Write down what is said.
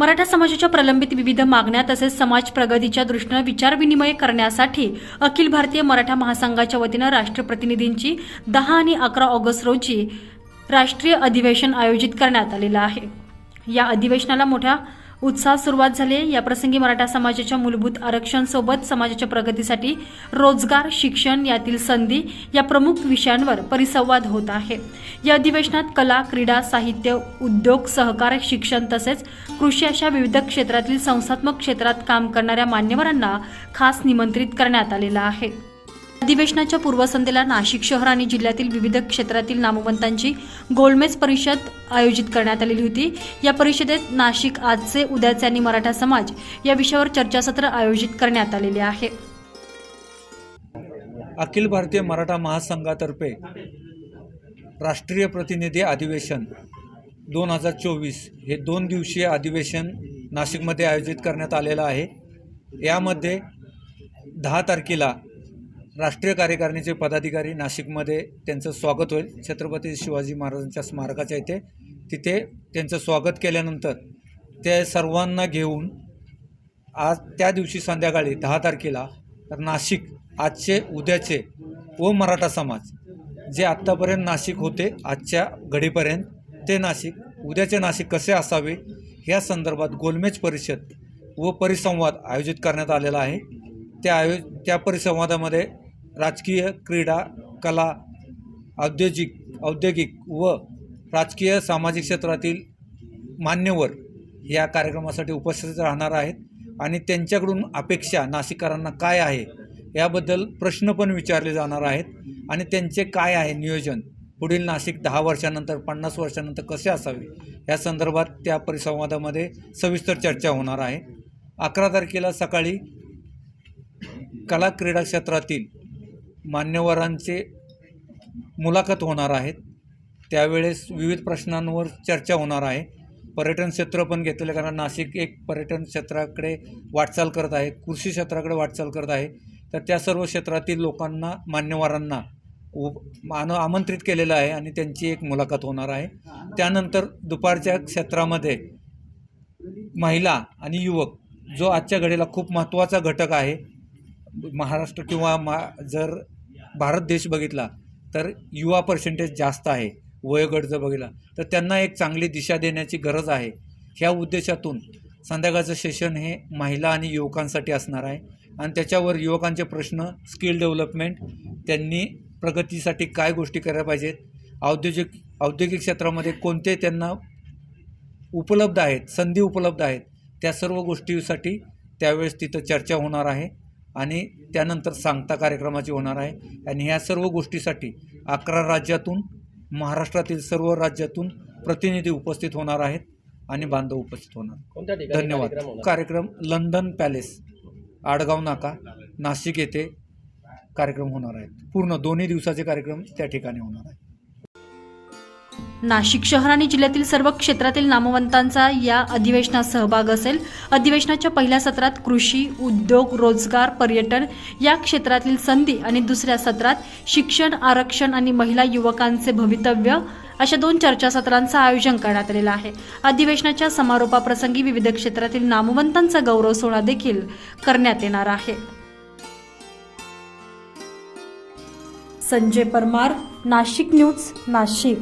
मराठा समाजाच्या प्रलंबित विविध मागण्या तसेच समाज प्रगतीच्या दृष्टीनं विचारविनिमय करण्यासाठी अखिल भारतीय मराठा महासंघाच्या वतीनं राष्ट्रीय प्रतिनिधींची दहा आणि अकरा ऑगस्ट रोजी राष्ट्रीय अधिवेशन आयोजित करण्यात आलेलं आहे. या अधिवेशनाला मोठ्या उत्साहात सुरुवात झाली आहे. याप्रसंगी मराठा समाजाच्या मूलभूत आरक्षणसोबत समाजाच्या प्रगतीसाठी रोजगार शिक्षण यातील संधी या प्रमुख विषयांवर परिसंवाद होत आहे. या अधिवेशनात कला क्रीडा साहित्य उद्योग सहकार शिक्षण तसेच कृषी अशा विविध क्षेत्रातील संस्थात्मक क्षेत्रात काम करणाऱ्या मान्यवरांना खास निमंत्रित करण्यात आलेलं आहे. अधिवेशनाच्या पूर्वसंध्येला नाशिक शहर आणि जिल्ह्यातील विविध क्षेत्रातील नामवंतांची गोलमेज परिषद आयोजित करण्यात आलेली होती. या परिषदेत नाशिक आजचे उद्याचे आणि मराठा समाज या विषयावर चर्चासत्र आयोजित करण्यात आलेले आहे. अखिल भारतीय मराठा महासंघातर्फे राष्ट्रीय प्रतिनिधी अधिवेशन दोन हजार चोवीस हे दोन दिवसीय अधिवेशन नाशिकमध्ये आयोजित करण्यात आलेलं आहे. यामध्ये दहा तारखेला राष्ट्रीय कार्यकारिणीचे पदाधिकारी नाशिकमध्ये त्यांचं स्वागत होईल. छत्रपती शिवाजी महाराजांच्या स्मारकाच्या इथे. तिथे त्यांचं स्वागत केल्यानंतर ते सर्वांना घेऊन आज त्या दिवशी संध्याकाळी दहा तारखेला नाशिक आजचे उद्याचे व मराठा समाज जे आत्तापर्यंत नाशिक होते आजच्या घडीपर्यंत ते नाशिक उद्याचे नाशिक कसे असावे ह्या संदर्भात गोलमेज परिषद व परिसंवाद आयोजित करण्यात आलेला आहे. त्या आयो त्या परिसंवादामध्ये राजकीय क्रीडा कला औद्योगिक औद्योगिक व राजकीय सामाजिक क्षेत्रातील मान्यवर या कार्यक्रमासाठी उपस्थित राहणार आहेत आणि त्यांच्याकडून अपेक्षा नाशिककरांना काय आहे याबद्दल प्रश्न पण विचारले जाणार आहेत. आणि त्यांचे काय आहे नियोजन? पुढील नाशिक दहा वर्षानंतर पन्नास वर्षानंतर कसे असावे? या संदर्भात त्या परिसंवादामध्ये सविस्तर चर्चा होणार आहे. अकरा तारखेला सकाळी कला क्रीडा क्षेत्रातील मान्यवरांचे मुलाखत होणार आहेत. त्यावेळेस विविध प्रश्नांवर चर्चा होणार आहे. पर्यटन क्षेत्र पण घेतलेलं कारण नाशिक एक पर्यटन क्षेत्राकडे वाटचाल करत आहे कृषी क्षेत्राकडे वाटचाल करत आहे. तर त्या सर्व क्षेत्रातील लोकांना मान्यवरांना उ मान आमंत्रित केलेलं आहे आणि त्यांची एक मुलाखत होणार आहे. त्यानंतर दुपारच्या क्षेत्रामध्ये महिला आणि युवक जो आजच्या घडीला खूप महत्त्वाचा घटक आहे महाराष्ट्र किंवा मा जर भारत देश बघितला तर युवा पर्सेंटेज जास्त आहे वयोगट जर बघितला तर त्यांना एक चांगली दिशा देण्याची गरज आहे. ह्या उद्देशातून संध्याकाळचं सेशन हे महिला आणि युवकांसाठी असणार आहे. आणि त्याच्यावर युवकांचे प्रश्न स्किल डेव्हलपमेंट त्यांनी प्रगतीसाठी काय गोष्टी करायला पाहिजेत औद्योगिक औद्योगिक क्षेत्रामध्ये कोणते त्यांना उपलब्ध आहेत संधी उपलब्ध आहेत त्या सर्व गोष्टीसाठी त्यावेळेस तिथं चर्चा होणार आहे. आणि त्यानंतर सांगता कार्यक्रमाची होणार आहे. आणि ह्या सर्व गोष्टीसाठी अकरा राज्यातून महाराष्ट्रातील सर्व राज्यातून प्रतिनिधी उपस्थित होणार आहेत आणि बांधव उपस्थित होणार. धन्यवाद? कार्यक्रम लंडन पॅलेस आडगाव नाका नाशिक येथे कार्यक्रम होणार आहेत. पूर्ण दोन्ही दिवसाचे कार्यक्रम त्या ठिकाणी होणार आहेत. नाशिक शहर आणि जिल्ह्यातील सर्व क्षेत्रातील नामवंतांचा या अधिवेशनात सहभाग असेल. अधिवेशनाच्या पहिल्या सत्रात कृषी उद्योग रोजगार पर्यटन या क्षेत्रातील संधी आणि दुसऱ्या सत्रात शिक्षण आरक्षण आणि महिला युवकांचे भवितव्य अशा दोन चर्चासत्रांचं आयोजन करण्यात आलेलं आहे. अधिवेशनाच्या समारोपाप्रसंगी विविध क्षेत्रातील नामवंतांचा गौरव सोहळा देखील करण्यात येणार आहे. संजय परमार नाशिक न्यूज नाशिक.